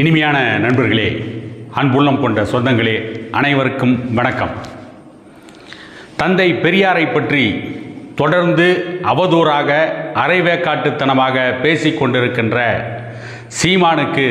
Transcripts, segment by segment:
இனிமையான நண்பர்களே அன்புள்ளம் கொண்ட சொந்தங்களே அனைவருக்கும் வணக்கம். தந்தை பெரியாரை பற்றி தொடர்ந்து அவதூறாக அரைவேக்காட்டுத்தனமாக பேசிக் கொண்டிருக்கின்ற சீமானுக்கு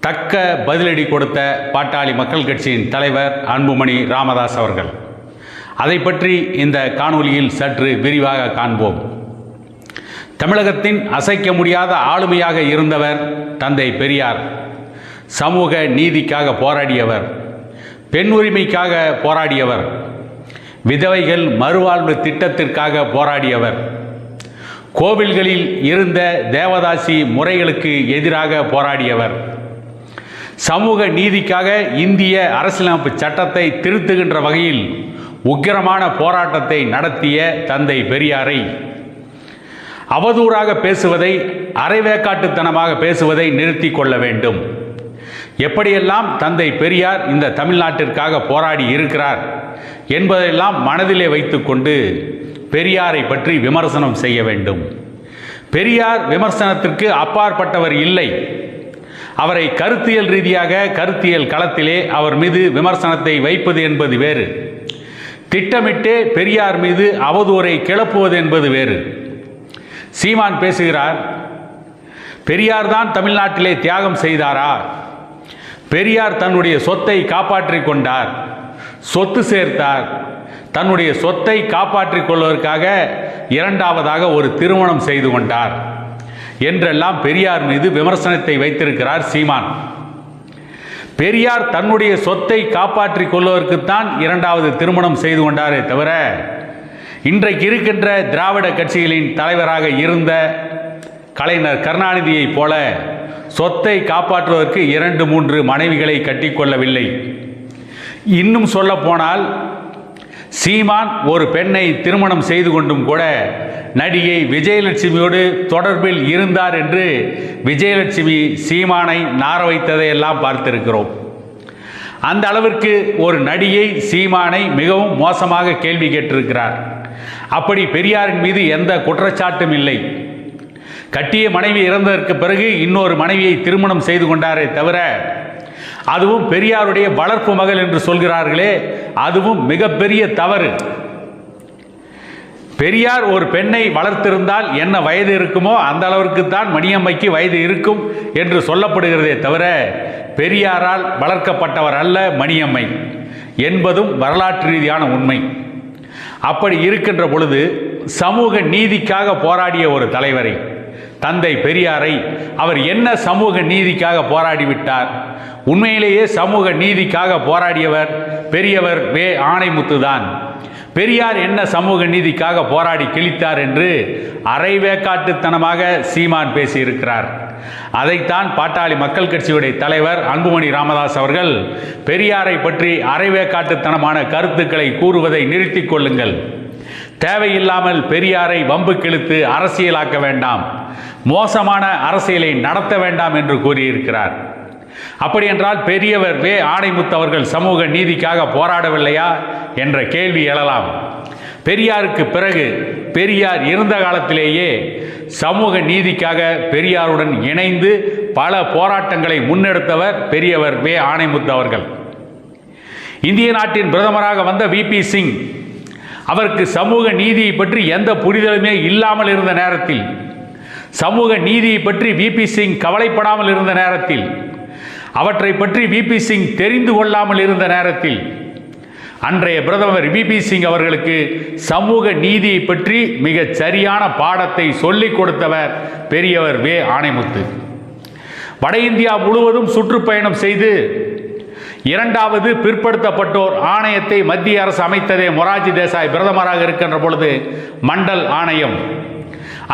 தக்க பதிலடி கொடுத்த பாட்டாளி மக்கள் கட்சியின் தலைவர் அன்புமணி ராமதாஸ் அவர்கள். அதை பற்றி இந்த காணொலியில் சற்று விரிவாக காண்போம். தமிழகத்தின் அசைக்க முடியாத ஆளுமையாக இருந்தவர் தந்தை பெரியார். சமூக நீதிக்காக போராடியவர். பெண் உரிமைக்காக போராடியவர். விதவைகள் மறுவாழ்வு திட்டத்திற்காக போராடியவர். கோவில்களில் இருந்த தேவதாசி முறைகளுக்கு எதிராக போராடியவர். சமூக நீதிக்காக இந்திய அரசியலமைப்பு சட்டத்தை திருத்துகின்ற வகையில் உக்கிரமான போராட்டத்தை நடத்திய தந்தை பெரியாரை அவதூறாக பேசுவதை அரைவேக்காட்டுத்தனமாக பேசுவதை நிறுத்தி கொள்ள வேண்டும். எப்படியெல்லாம் தந்தை பெரியார் இந்த தமிழ்நாட்டிற்காக போராடி இருக்கிறார் என்பதையெல்லாம் மனதிலே வைத்துக்கொண்டு பெரியாரை பற்றி விமர்சனம் செய்ய வேண்டும். பெரியார் விமர்சனத்திற்கு அப்பாற்பட்டவர் இல்லை. அவரை கருத்தியல் ரீதியாக கருத்தியல் களத்திலே அவர் மீது விமர்சனத்தை வைப்பது என்பது வேறு. திட்டமிட்டே பெரியார் மீது அவதூறை கிளப்புவது என்பது வேறு. சீமான் பேசுகிறார் பெரியார் தான் தமிழ்நாட்டிலே தியாகம் செய்தாரா? பெரியார் தன்னுடைய சொத்தை காப்பாற்றிக் கொண்டார் சொத்து சேர்த்தார். தன்னுடைய சொத்தை காப்பாற்றிக் கொள்வதற்காக இரண்டாவதாக ஒரு திருமணம் செய்து கொண்டார். என்றெல்லாம் பெரியார் மீது விமர்சனத்தை வைத்திருக்கிறார் சீமான். பெரியார் தன்னுடைய சொத்தை காப்பாற்றிக் கொள்வதற்குத்தான் இரண்டாவது திருமணம் செய்து கொண்டாரே தவிர இன்றைக்கு இருக்கின்ற திராவிட கட்சிகளின் தலைவராக இருந்த கலைஞர் கருணாநிதியைப் போல சொத்தை காப்பாற்றுவதற்கு இரண்டு மூன்று மனைவிகளை கட்டிக்கொள்ளவில்லை. இன்னும் சொல்ல போனால் சீமான் ஒரு பெண்ணை திருமணம் செய்து கொண்டும் கூட நடிகை விஜயலட்சுமியோடு தொடர்பில் இருந்தார் என்று விஜயலட்சுமி சீமானை நார வைத்ததையெல்லாம் பார்த்திருக்கிறோம். அந்த அளவிற்கு ஒரு நடிகை சீமானை மிகவும் மோசமாக கேள்வி கேட்டிருக்கிறார். அப்படி பெரியாரின் மீது எந்த குற்றச்சாட்டும் இல்லை. கட்டிய மனைவி இறந்ததற்கு பிறகு இன்னொரு மனைவியை திருமணம் செய்து கொண்டாரே தவிர அதுவும் பெரியாருடைய வளர்ப்பு மகள் என்று சொல்கிறார்களே அதுவும் மிகப்பெரிய தவறு. பெரியார் ஒரு பெண்ணை வளர்த்திருந்தால் என்ன வயது இருக்குமோ அந்த அளவிற்கு தான் மணியம்மைக்கு வயது இருக்கும் என்று சொல்லப்படுகிறதே தவிர பெரியாரால் வளர்க்கப்பட்டவர் அல்ல மணியம்மை என்பதும் வரலாற்று ரீதியான உண்மை. அப்படி இருக்கின்ற பொழுது சமூக நீதிக்காக போராடிய ஒரு தலைவரை தந்தை பெரியாரை அவர் என்ன சமூக நீதிக்காக போராடிவிட்டார்? உண்மையிலேயே சமூக நீதிக்காக போராடியவர் பெரியவர் வே. ஆணைமுத்து தான். பெரியார் என்ன சமூக நீதிக்காக போராடி கிழித்தார் என்று அரைவேக்காட்டுத்தனமாக சீமான் பேசியிருக்கிறார். அதைத்தான் பாட்டாளி மக்கள் கட்சியுடைய தலைவர் அன்புமணி ராமதாஸ் அவர்கள் பெரியாரை பற்றி அரைவேக்காட்டுத்தனமான கருத்துக்களை கூறுவதை நிறுத்திக் கொள்ளுங்கள். தேவையில்லாமல் பெரியாரை வம்பு கிழித்து அரசியலாக்க வேண்டாம். மோசமான அரசியலை நடத்த வேண்டாம் என்று கூறியிருக்கிறார். அப்படி என்றால் பெரியவர் வே. ஆணைமுத்து அவர்கள் சமூக நீதிக்காக போராடவில்லையா? என்ற கேள்வி எழலாம். பெரியாருக்கு பிறகு பெரியார் இருந்த காலத்திலேயே சமூக நீதிக்காக பெரியாருடன் இணைந்து பல போராட்டங்களை முன்னெடுத்தவர் பெரியவர் வே. ஆணைமுத்து அவர்கள். இந்திய நாட்டின் பிரதமராக வந்த விபி சிங் அவருக்கு சமூக நீதியை பற்றி எந்த புரிதலுமே இல்லாமல் இருந்த நேரத்தில் சமூக நீதியை பற்றி விபி சிங் கவலைப்படாமல் இருந்த நேரத்தில் அவற்றை பற்றி விபி சிங் தெரிந்து கொள்ளாமல் இருந்த நேரத்தில் அன்றைய பிரதமர் பிபி சிங் அவர்களுக்கு சமூக நீதியை பற்றி மிகச் சரியான பாடத்தை சொல்லிக் கொடுத்தவர் பெரியவர் வே. ஆணைமுத்து வட இந்தியா முழுவதும் சுற்றுப்பயணம் செய்து இரண்டாவது பிற்படுத்தப்பட்டோர் ஆணையத்தை மத்திய அரசு அமைத்ததே மொராஜி தேசாய் பிரதமராக இருக்கின்ற பொழுது மண்டல் ஆணையம்.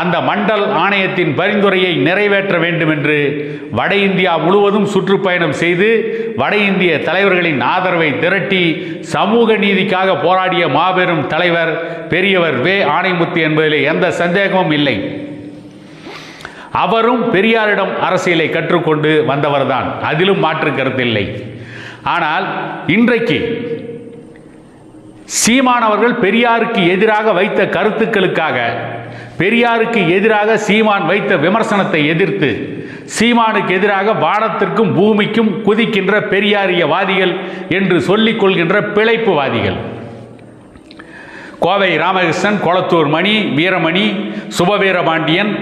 அந்த மண்டல் ஆணையத்தின் பரிந்துரையை நிறைவேற்ற வேண்டும் என்று வட இந்தியா முழுவதும் சுற்றுப்பயணம் செய்து வட இந்திய தலைவர்களின் ஆதரவை திரட்டி சமூக நீதிக்காக போராடிய மாபெரும் தலைவர் பெரியவர் வே. ஆணைமுத்து என்பதில் எந்த சந்தேகமும் இல்லை. அவரும் பெரியாரிடம் அரசியலை கற்றுக்கொண்டு வந்தவர்தான். அதிலும் மாற்று கருத்தில்லை ஆனால் இன்றைக்கு சீமானவர்கள் பெரியாருக்கு எதிராக வைத்த கருத்துக்களுக்காக பெரியாருக்கு எதிராக சீமான் வைத்த விமர்சனத்தை எதிர்த்து சீமானுக்கு எதிராக வானத்திற்கும் பூமிக்கும் குதிக்கின்ற பெரியாரியவாதிகள் என்று சொல்லிக் கொள்கின்ற பிழைப்புவாதிகள். கோவை ராமகிருஷ்ணன் கொளத்தூர் மணி வீரமணி சுபவீரபாண்டியன்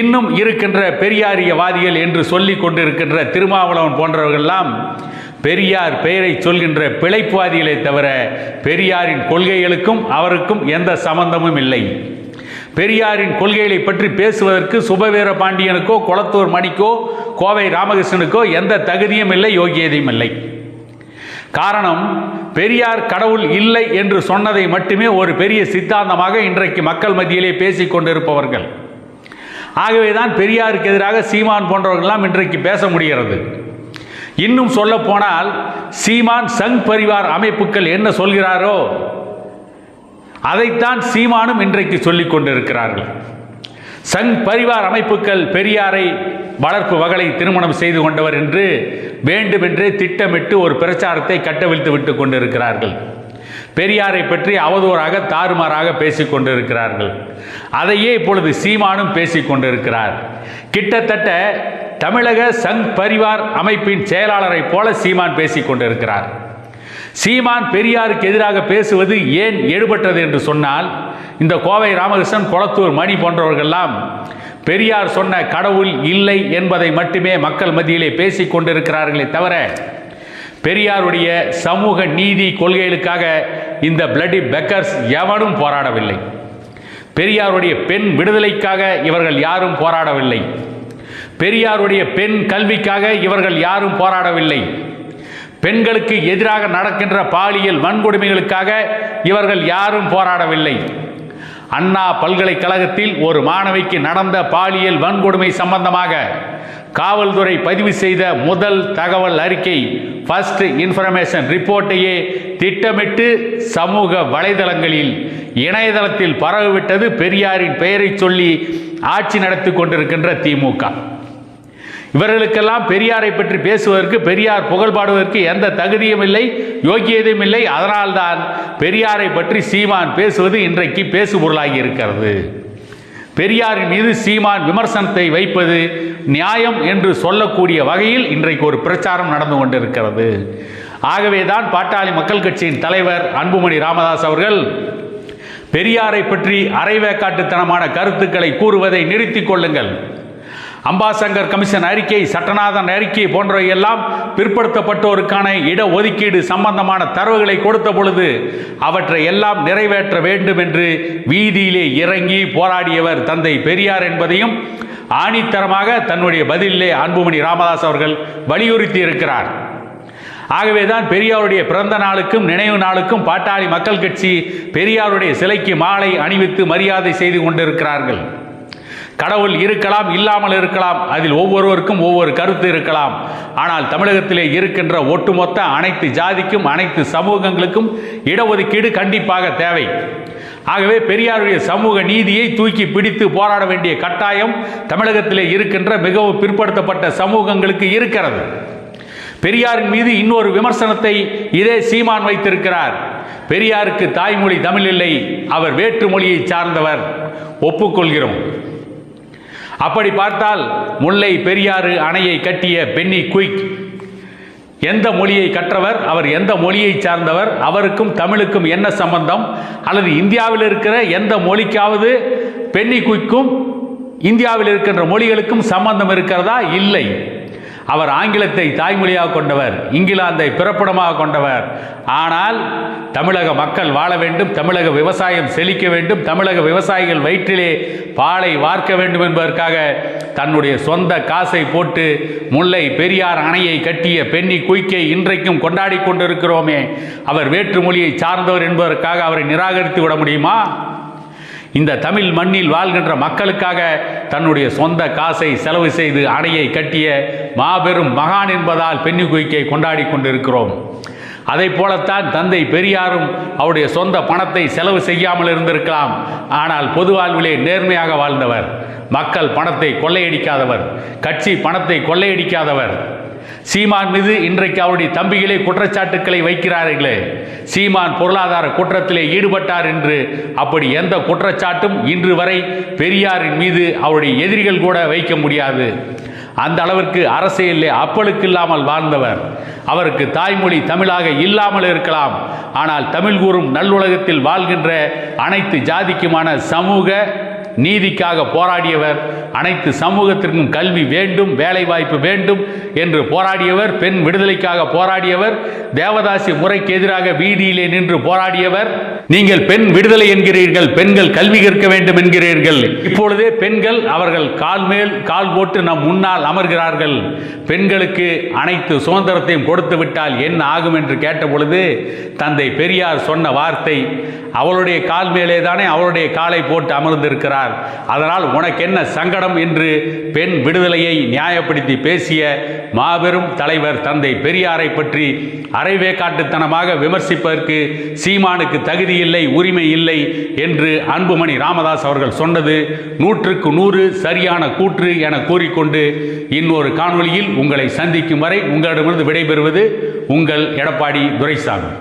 இன்னும் இருக்கின்ற பெரியாரியவாதிகள் என்று சொல்லிக் கொண்டிருக்கின்ற திருமாவளவன் போன்றவர்கள்லாம் பெரியார் பெயரை சொல்கின்ற பிழைப்புவாதிகளை தவிர பெரியாரின் கொள்கைகளுக்கும் அவருக்கும் எந்த சம்பந்தமும் இல்லை. பெரியாரின் கொள்கைகளை பற்றி பேசுவதற்கு சுபவீர பாண்டியனுக்கோ குளத்தூர் மணிக்கோ கோவை ராமகிருஷ்ணனுக்கோ எந்த தகுதியும் இல்லை யோகியதையும் இல்லை. காரணம் பெரியார் கடவுள் இல்லை என்று சொன்னதை மட்டுமே ஒரு பெரிய சித்தாந்தமாக இன்றைக்கு மக்கள் மத்தியிலே பேசிக் கொண்டிருப்பவர்கள். ஆகவேதான் பெரியாருக்கு எதிராக சீமான் போன்றவர்கள்லாம் இன்றைக்கு பேச முடிகிறது. இன்னும் சொல்ல போனால் சீமான் சங் பரிவார் அமைப்புகள் என்ன சொல்கிறாரோ அதைத்தான் சீமானும் இன்றைக்கு சொல்லிக் கொண்டிருக்கிறார்கள். சங் பரிவார் அமைப்புகள் பெரியாரை வளர்ப்பு வகலை திருமணம் செய்து கொண்டவர் என்று வேண்டுமென்றே திட்டமிட்டு ஒரு பிரச்சாரத்தை கட்டவிழ்த்து விட்டு கொண்டிருக்கிறார்கள். பெரியாரை பற்றி அவதூறாக தாறுமாறாக பேசிக் கொண்டிருக்கிறார்கள். அதையே இப்பொழுது சீமானும் பேசிக் கொண்டிருக்கிறார். கிட்டத்தட்ட தமிழக சங் பரிவார் அமைப்பின் செயலாளரை போல சீமான் பேசிக் கொண்டிருக்கிறார். சீமான் பெரியாருக்கு எதிராக பேசுவது ஏன் எடுபட்டது என்று சொன்னால் இந்த கோவை ராமகிருஷ்ணன் கொளத்தூர் மணி போன்றவர்கள்லாம் பெரியார் சொன்ன கடவுள் இல்லை என்பதை மட்டுமே மக்கள் மத்தியிலே பேசிக் கொண்டிருக்கிறார்களே தவிர பெரியாருடைய சமூக நீதி கொள்கைகளுக்காக இந்த பிளடி பெக்கர்ஸ் எவனும் போராடவில்லை. பெரியாருடைய பெண் விடுதலைக்காக இவர்கள் யாரும் போராடவில்லை. பெரியாருடைய பெண் கல்விக்காக இவர்கள் யாரும் போராடவில்லை. பெண்களுக்கு எதிராக நடக்கின்ற பாலியல் வன்கொடுமைகளுக்காக இவர்கள் யாரும் போராடவில்லை. அண்ணா பல்கலைக்கழகத்தில் ஒரு மாணவிக்கு நடந்த பாலியல் வன்கொடுமை சம்பந்தமாக காவல்துறை பதிவு செய்த முதல் தகவல் அறிக்கை ஃபர்ஸ்ட் இன்ஃபர்மேஷன் ரிப்போர்ட்டையே திட்டமிட்டு சமூக வலைதளங்களில் இணையதளத்தில் பரவிவிட்டது. பெரியாரின் பெயரை சொல்லி ஆட்சி நடத்தி கொண்டிருக்கின்ற திமுக இவர்களுக்கெல்லாம் பெரியாரை பற்றி பேசுவதற்கு பெரியார் புகழ் பாடுவதற்கு எந்த தகுதியும் இல்லை யோக்கியதையும் இல்லை. அதனால்தான் பெரியாரை பற்றி சீமான் பேசுவது இன்றைக்கு பேசுபொருளாகி இருக்கிறது. பெரியாரின் மீது சீமான் விமர்சனத்தை வைப்பது நியாயம் என்று சொல்லக்கூடிய வகையில் இன்றைக்கு ஒரு பிரச்சாரம் நடந்து கொண்டிருக்கிறது. ஆகவே தான் பாட்டாளி மக்கள் கட்சியின் தலைவர் அன்புமணி ராமதாஸ் அவர்கள் பெரியாரை பற்றி அரைவேக்காட்டுத்தனமான கருத்துக்களை கூறுவதை நிறுத்திக் கொள்ளுங்கள். அம்பாசங்கர் கமிஷன் அறிக்கை சட்டநாதன் அறிக்கை போன்றவை எல்லாம் பிற்படுத்தப்பட்டோருக்கான இட ஒதுக்கீடு சம்பந்தமான தரவுகளை கொடுத்த பொழுது அவற்றை எல்லாம் நிறைவேற்ற வேண்டும் என்று வீதியிலே இறங்கி போராடியவர் தந்தை பெரியார் என்பதையும் ஆணித்தரமாக தன்னுடைய பதிலிலே அன்புமணி ராமதாஸ் அவர்கள் வலியுறுத்தி இருக்கிறார் ஆகவேதான் பெரியாருடைய பிறந்த நாளுக்கும் நினைவு நாளுக்கும் பாட்டாளி மக்கள் கட்சி பெரியாருடைய சிலைக்கு மாலை அணிவித்து மரியாதை செய்து கொண்டிருக்கிறார்கள். கடவுள் இருக்கலாம் இல்லாமல் இருக்கலாம். அதில் ஒவ்வொருவருக்கும் ஒவ்வொரு கருத்து இருக்கலாம். ஆனால் தமிழகத்திலே இருக்கின்ற ஒட்டுமொத்த அனைத்து ஜாதிக்கும் அனைத்து சமூகங்களுக்கும் இடஒதுக்கீடு கண்டிப்பாக தேவை. ஆகவே பெரியாருடைய சமூக நீதியை தூக்கி பிடித்து போராட வேண்டிய கட்டாயம் தமிழகத்திலே இருக்கின்ற மிகவும் பிற்படுத்தப்பட்ட சமூகங்களுக்கு இருக்கிறது. பெரியாரின் மீது இன்னொரு விமர்சனத்தை இதே சீமான் வைத்திருக்கிறார். பெரியாருக்கு தாய்மொழி தமிழ் இல்லை அவர் வேற்று மொழியை சார்ந்தவர். ஒப்புக்கொள்கிறோம். அப்படி பார்த்தால் முல்லை பெரியாறு அணையை கட்டிய பென்னி குயிக். எந்த மொழியை கற்றவர் அவர் எந்த மொழியை சார்ந்தவர் அவருக்கும் தமிழுக்கும் என்ன சம்பந்தம்? அல்லது இந்தியாவில் இருக்கிற எந்த மொழிக்காவது பென்னி குயிக்கும் இந்தியாவில் இருக்கின்ற மொழிகளுக்கும் சம்பந்தம் இருக்கிறதா? இல்லை. அவர் ஆங்கிலத்தை தாய்மொழியாக கொண்டவர் இங்கிலாந்தை பிறப்பிடமாக கொண்டவர். ஆனால் தமிழக மக்கள் வாழ வேண்டும் தமிழக விவசாயம் செழிக்க வேண்டும் தமிழக விவசாயிகள் வயிற்றிலே பாலை வார்க்க வேண்டும் என்பதற்காக தன்னுடைய சொந்த காசை போட்டு முல்லை பெரியார் அணையை கட்டிய பெண்ணி குயிக்கை இன்றைக்கும் கொண்டாடி கொண்டிருக்கிறோமே. அவர் வேற்று மொழியை சார்ந்தவர் என்பதற்காக அவரை நிராகரித்து விட முடியுமா? இந்த தமிழ் மண்ணில் வாழ்கின்ற மக்களுக்காக தன்னுடைய சொந்த காசை செலவு செய்து அணையை கட்டிய மாபெரும் மகான் என்பதால் பெண்ணி குயிக்கை கொண்டாடி கொண்டிருக்கிறோம். அதை போலத்தான் தந்தை பெரியாரும் அவருடைய சொந்த பணத்தை செலவு செய்யாமல் இருந்திருக்கலாம். ஆனால் பொது வாழ்விலே நேர்மையாக வாழ்ந்தவர். மக்கள் பணத்தை கொள்ளையடிக்காதவர். கட்சி பணத்தை கொள்ளையடிக்காதவர். சீமான் மீது இன்றைக்கு அவருடைய தம்பிகளே குற்றச்சாட்டுக்களை வைக்கிறார்களே. சீமான் பொருளாதார குற்றத்திலே ஈடுபட்டார் என்று அப்படி எந்த குற்றச்சாட்டும் இன்று வரை பெரியாரின் மீது அவருடைய எதிரிகள் கூட வைக்க முடியாது. அந்த அளவிற்கு அரசியலிலே அப்பளுக்கு இல்லாமல் வாழ்ந்தவர். அவருக்கு தாய்மொழி தமிழாக இல்லாமல் இருக்கலாம். ஆனால் தமிழ் கூறும் நல்லுலகத்தில் வாழ்கின்ற அனைத்து ஜாதிக்குமான சமூக நீதிக்காக போராடியவர். அனைத்து சமூகத்திற்கும் கல்வி வேண்டும் வேலைவாய்ப்பு வேண்டும் என்று போராடியவர் பெண் விடுதலைக்காக போராடியவர் தேவதாசி முறைக்கு எதிராக வீதியிலே நின்று போராடியவர். நீங்கள் பெண் விடுதலை என்கிறீர்கள் பெண்கள் கல்வி கற்க வேண்டும் என்கிறீர்கள். இப்பொழுதே பெண்கள் அவர்கள் கால் மேல் கால் போட்டு நம் முன்னால் அமர்கிறார்கள். பெண்களுக்கு அனைத்து சுதந்திரத்தையும் கொடுத்து விட்டால் என்ன ஆகும் என்று கேட்டபொழுது தந்தை பெரியார் சொன்ன வார்த்தை அவளுடைய கால் மேலே தானே அவளுடைய காலை போட்டு அமர்ந்திருக்கிறார். அதனால் உனக்கு என்ன சங்கடம் என்று பெண் விடுதலையை நியாயப்படுத்தி பேசிய மாபெரும் தலைவர் தந்தை பெரியாரை பற்றி அரைவே காட்டுத்தனமாக விமர்சிப்பதற்கு சீமானுக்கு தகுதி இல்லை உரிமை இல்லை என்று அன்புமணி ராமதாஸ் அவர்கள் சொன்னது நூற்றுக்கு நூறு சரியான கூற்று என கூறிக்கொண்டு இன்னொரு காணொளியில் உங்களை சந்திக்கும் வரை உங்களிடமிருந்து விடைபெறுவது உங்கள் எடப்பாடி துரைசாமி.